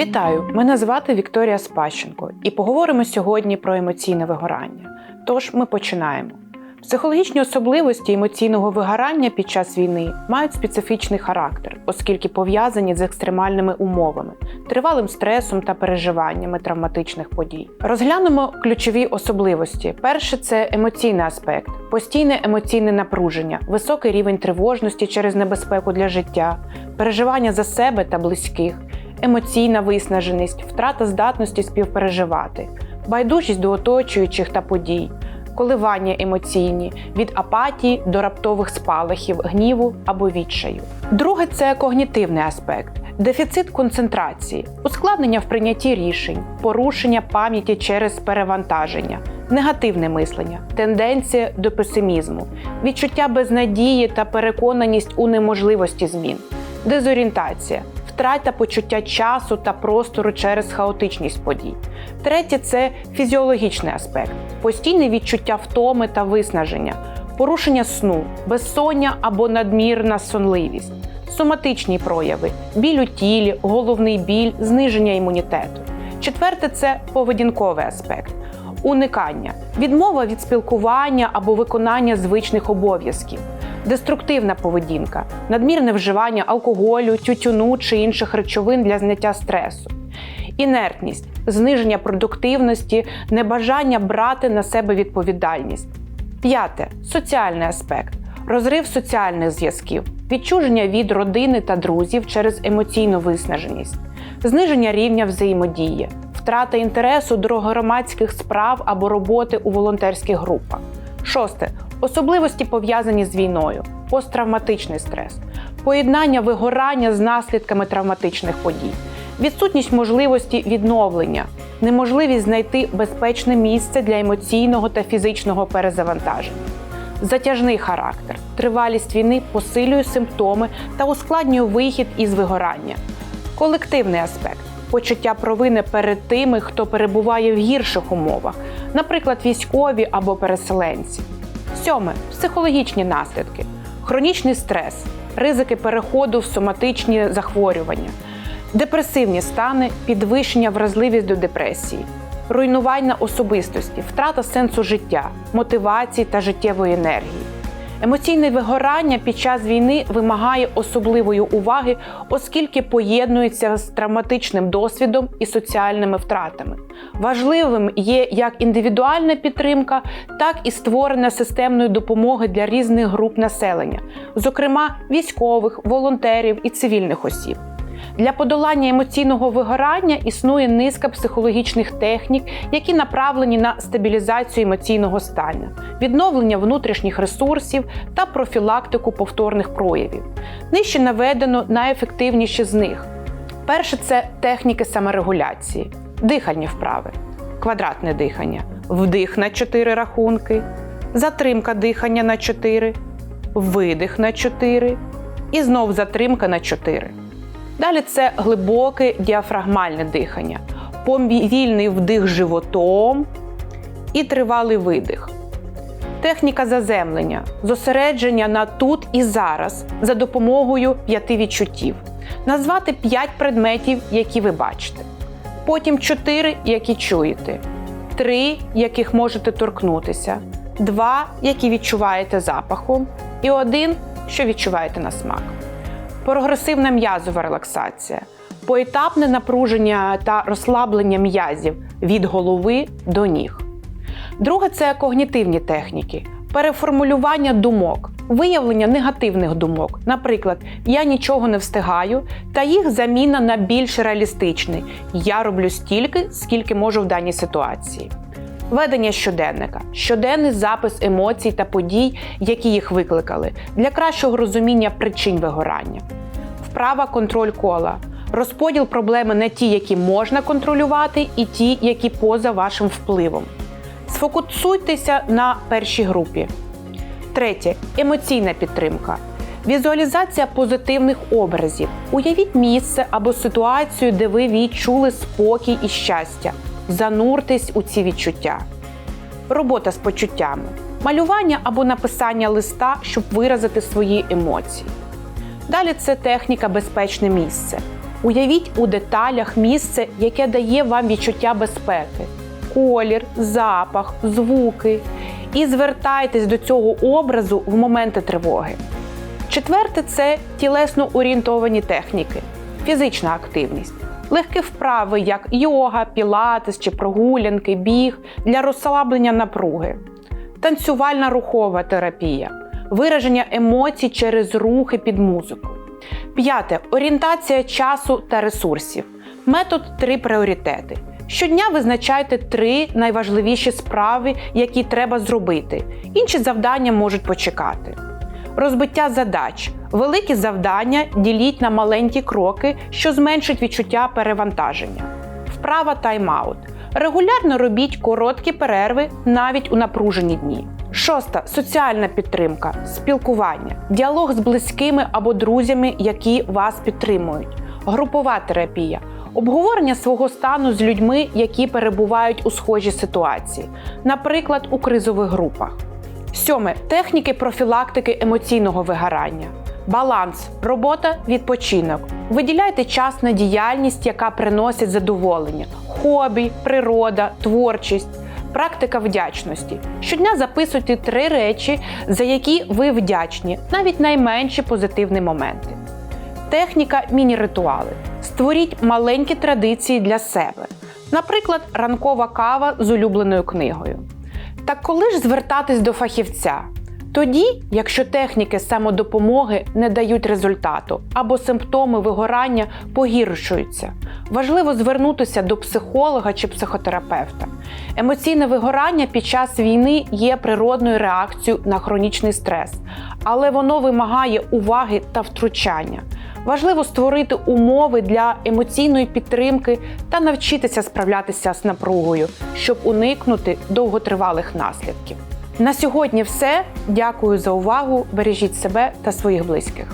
Вітаю! Мене звати Вікторія Спащенко, і поговоримо сьогодні про емоційне вигорання. Тож ми починаємо. Психологічні особливості емоційного вигорання під час війни мають специфічний характер, оскільки пов'язані з екстремальними умовами, тривалим стресом та переживаннями травматичних подій. Розглянемо ключові особливості. Перше це емоційний аспект, постійне емоційне напруження, високий рівень тривожності через небезпеку для життя, переживання за себе та близьких, емоційна виснаженість, втрата здатності співпереживати, байдужість до оточуючих та подій коливання емоційні від апатії до раптових спалахів, гніву або відчаю. Друге це когнітивний аспект. Дефіцит концентрації, ускладнення в прийнятті рішень, порушення пам'яті через перевантаження, негативне мислення, тенденція до песимізму, відчуття безнадії та переконаність у неможливості змін, дезорієнтація, втрата почуття часу та простору через хаотичність подій. Третє це фізіологічний аспект, постійне відчуття втоми та виснаження, порушення сну, безсоння або надмірна сонливість, соматичні прояви, біль у тілі, головний біль, зниження імунітету. Четверте це поведінковий аспект. Уникання, відмова від спілкування або виконання звичних обов'язків, деструктивна поведінка, надмірне вживання алкоголю, тютюну чи інших речовин для зняття стресу, інертність, зниження продуктивності, небажання брати на себе відповідальність. П'яте соціальний аспект. Розрив соціальних зв'язків, відчуження від родини та друзів через емоційну виснаженість, зниження рівня взаємодії, втрата інтересу до громадських справ або роботи у волонтерських групах. Шосте особливості пов'язані з війною, посттравматичний стрес, поєднання вигорання з наслідками травматичних подій, відсутність можливості відновлення, неможливість знайти безпечне місце для емоційного та фізичного перезавантаження. Затяжний характер, тривалість війни посилює симптоми та ускладнює вихід із вигорання, колективний аспект. Почуття провини перед тими, хто перебуває в гірших умовах, наприклад, військові або переселенці. Сьоме. Психологічні наслідки, хронічний стрес, ризики переходу в соматичні захворювання, депресивні стани, підвищення вразливість до депресії, руйнування особистості, втрата сенсу життя, мотивації та життєвої енергії. Емоційне вигорання під час війни вимагає особливої уваги, оскільки поєднується з травматичним досвідом і соціальними втратами. Важливим є як індивідуальна підтримка, так і створення системної допомоги для різних груп населення, зокрема військових, волонтерів і цивільних осіб. Для подолання емоційного вигорання існує низка психологічних технік, які направлені на стабілізацію емоційного стану, відновлення внутрішніх ресурсів та профілактику повторних проявів. Нижче наведено найефективніші з них. Перше це техніки саморегуляції, дихальні вправи, квадратне дихання, вдих на 4 рахунки, затримка дихання на 4, видих на 4 і знов затримка на 4. Далі це глибоке діафрагмальне дихання, повільний вдих животом і тривалий видих. Техніка заземлення, зосередження на тут і зараз за допомогою п'яти відчуттів. Назвати п'ять предметів, які ви бачите. Потім чотири, які чуєте, три, яких можете торкнутися, два, які відчуваєте запахом, і один, що відчуваєте на смак прогресивна м'язова релаксація, поетапне напруження та розслаблення м'язів від голови до ніг. Друге це когнітивні техніки, переформулювання думок, виявлення негативних думок, наприклад, я нічого не встигаю, та їх заміна на більш реалістичний Я роблю стільки, скільки можу в даній ситуації. Ведення щоденника, щоденний запис емоцій та подій, які їх викликали, для кращого розуміння причин вигорання. Вправа контроль кола. Розподіл проблеми на ті, які можна контролювати, і ті, які поза вашим впливом. Сфокусуйтеся на першій групі. Третє емоційна підтримка. Візуалізація позитивних образів. Уявіть місце або ситуацію, де ви відчули спокій і щастя. Зануртесь у ці відчуття. Робота з почуттями. Малювання або написання листа, щоб виразити свої емоції. Далі це техніка безпечне місце. Уявіть у деталях місце, яке дає вам відчуття безпеки, колір, запах, звуки. І звертайтесь до цього образу в моменти тривоги. Четверте це тілесно орієнтовані техніки, фізична активність, легкі вправи, як йога, пілатес чи прогулянки, біг для розслаблення напруги, танцювальна рухова терапія, вираження емоцій через рухи під музику. П'яте орієнтація часу та ресурсів. Метод три пріоритети. Щодня визначайте три найважливіші справи, які треба зробити. Інші завдання можуть почекати. Розбиття задач. Великі завдання діліть на маленькі кроки, що зменшить відчуття перевантаження. Вправа тайм-аут. Регулярно робіть короткі перерви навіть у напружені дні. Шоста соціальна підтримка, спілкування, діалог з близькими або друзями, які вас підтримують, групова терапія, обговорення свого стану з людьми, які перебувають у схожій ситуації, наприклад, у кризових групах. Сьоме техніки профілактики емоційного вигорання. Баланс, робота, відпочинок. Виділяйте час на діяльність, яка приносить задоволення, хобі, природа, творчість, практика вдячності. Щодня записуйте три речі, за які ви вдячні, навіть найменші позитивні моменти. Техніка міні-ритуали. Створіть маленькі традиції для себе. Наприклад, ранкова кава з улюбленою книгою. Так коли ж звертатись до фахівця? Тоді, якщо техніки самодопомоги не дають результату або симптоми вигорання погіршуються, важливо звернутися до психолога чи психотерапевта. Емоційне вигорання під час війни є природною реакцією на хронічний стрес, але воно вимагає уваги та втручання. Важливо створити умови для емоційної підтримки та навчитися справлятися з напругою, щоб уникнути довготривалих наслідків. На сьогодні все. Дякую за увагу. Бережіть себе та своїх близьких.